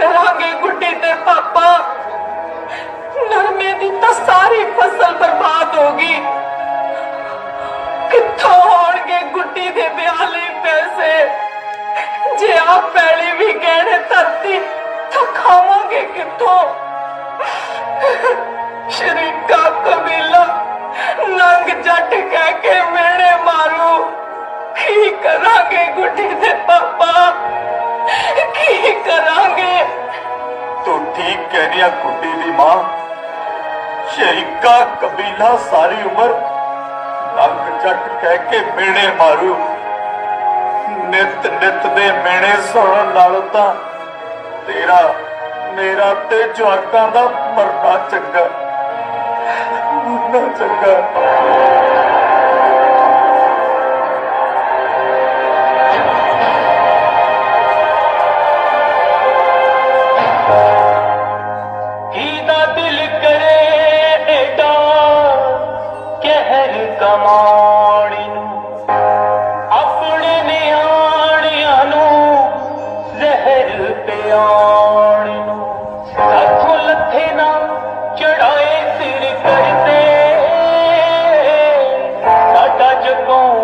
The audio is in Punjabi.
ਕਰਾਂਗੇ ਦੇ ਪਾਪਾ। ਨਰਮੇ ਦੀ ਤਾਂ ਸਾਰੀ ਫਸਲ ਬਰਬਾਦ ਹੋ ਗਈ। ਕਿੱਥੋਂ ਹੋਣਗੇ ਗੁੱਡੀ ਦੇ ਵਿਆਹ ਲਈ ਪੈਸੇ? ਜੇ ਆ ਪੈਲੀ ਵੀ ਗਹਿਣੇ ਧਰਤੀ, ਤਾਂ ਖਾਵਾਂਗੇ ਕਿੱਥੋਂ? ਸ਼ਰੀਕਾ ਕਬੀਲਾ, ਨੰਗ ਜੱਟ ਕਹਿ ਕੇ ਮੇੜੇ ਮਾਰੂ। ਕੀ ਕਰਾਂਗੇ ਗੁੱਡੀ ਦੇ ਪਾਪਾ? ਤੂੰ ਕੁੱਟੀ ਦੀ ਮਾਂ, ਸ਼ਰੀਕਾ ਕਬੀਲਾ ਸਾਰੀ ਉਮਰ ਲੰਗ ਜੱਟ ਕਹਿ ਕੇ ਮੇਣੇ ਮਾਰੂ ਨਿਤ ਨਿਤ ਦੇ ਮੇਣੇ ਸੁਣਨ ਨਾਲੋਂ ਤਾਂ ਤੇਰਾ, ਮੇਰਾ ਤੇ ਜਵਾਕਾਂ ਦਾ ਮਰਨਾ ਚੰਗਾ। ਮਰਨਾ ਚੰਗਾ। ਰਮਾਣੀ ਨੂੰ ਆਪਣੇ ਨਿਆਣਿਆਂ ਨੂੰ ਜ਼ਹਿਰ ਪਿਆਣ ਨੂੰ। ਲੱਖੋ ਲੱਥੇ ਨਾ ਚੜਾਏ ਸਿਰ ਕਰਦੇ ਸਾਡਾ ਜਗੋਂ